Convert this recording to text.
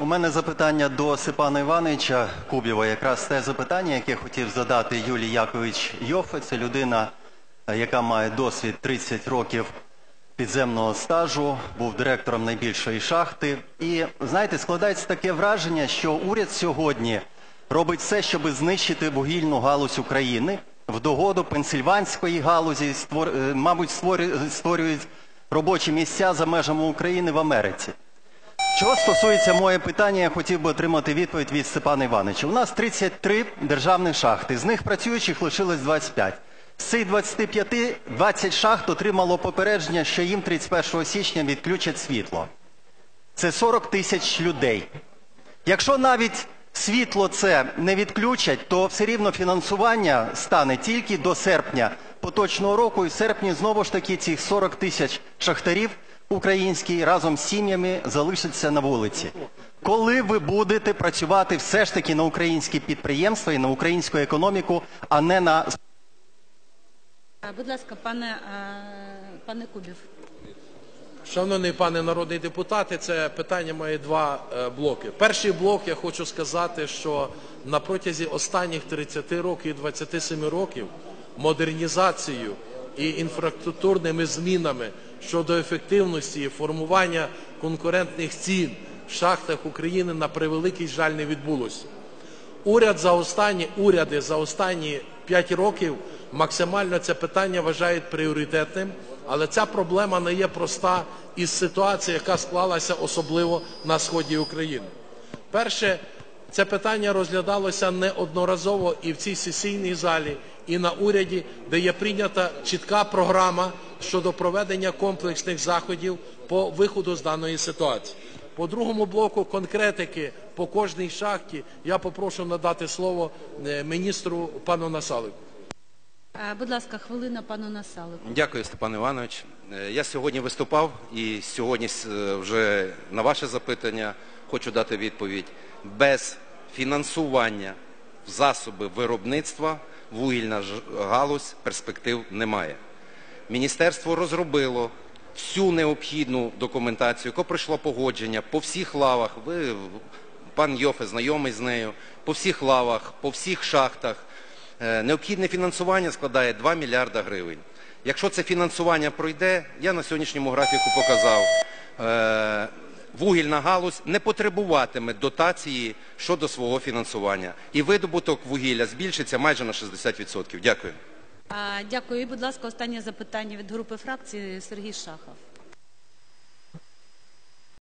У мене запитання до Степана Івановича Кубєва. Якраз те запитання, яке хотів задати Юлій Якович Йофе. Це людина, е, яка має досвід 30 років підземного стажу, був директором найбільшої шахти. І знаєте, складається таке враження, що уряд сьогодні робить все, щоб знищити вугільну галузь України в догоду пенсильванської галузі, е, мабуть, створюють робочі місця за межами України в Америці. Чого стосується моє питання, я хотів би отримати відповідь від Степана Івановича. У нас 33 державні шахти, з них працюючих лишилось 25. З цих 25 20 шахт отримало попередження, що їм 31 січня відключать світло. Це 40 тисяч людей. Якщо навіть світло це не відключать, то все рівно фінансування стане тільки до серпня поточного року. І в серпні знову ж таки цих 40 тисяч шахтарів українських разом з сім'ями залишаться на вулиці. Коли ви будете працювати все ж таки на українські підприємства і на українську економіку, а не на Будь ласка, пане, пане Кубів. Шановний пане народний депутате, це питання має два е, блоки. Перший блок я хочу сказати, що на протязі останніх 30 років і 27 років модернізацією і інфраструктурними змінами щодо ефективності формування конкурентних цін в шахтах України на превеликий жаль не відбулося. Уряд за останні уряди за останні 5 років максимально це питання вважають пріоритетним, але ця проблема не є проста із ситуації, яка склалася особливо на сході України. Перше, це питання розглядалося неодноразово і в цій сесійній залі, і на уряді, де є прийнята чітка програма щодо проведення комплексних заходів по виходу з даної ситуації. По другому блоку конкретики по кожній шахті я попрошу надати слово е, міністру пану Насалику. Е, Будь ласка, хвилина пану Насалику. Дякую, Степан Іванович. Е, Я сьогодні виступав і сьогодні вже на ваше запитання хочу дати відповідь. Без фінансування засоби виробництва вугільна галузь перспектив немає. Міністерство розробило всю необхідну документацію, яка пройшла погодження по всіх лавах. Ви, пан Йофе, знайомий з нею, по всіх лавах, по всіх шахтах. Е, Необхідне фінансування складає 2 мільярда гривень. Якщо це фінансування пройде, я на сьогоднішньому графіку показав, е, вугільна галузь не потребуватиме дотації щодо свого фінансування. І видобуток вугілля збільшиться майже на 60%. Дякую. Дякую. І, будь ласка, останнє запитання від групи фракції Сергій Шахов.